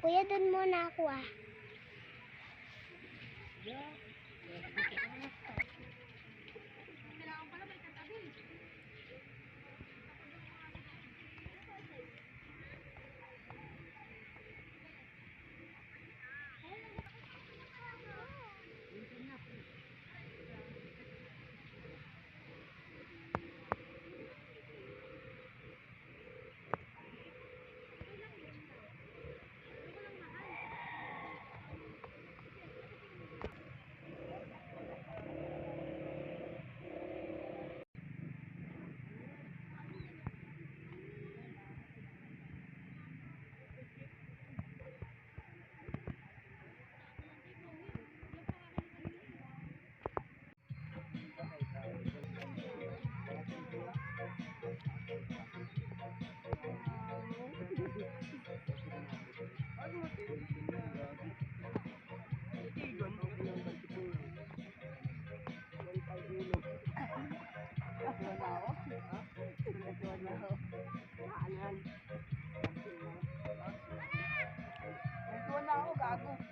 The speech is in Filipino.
Kuya, dun muna ako ah. bago.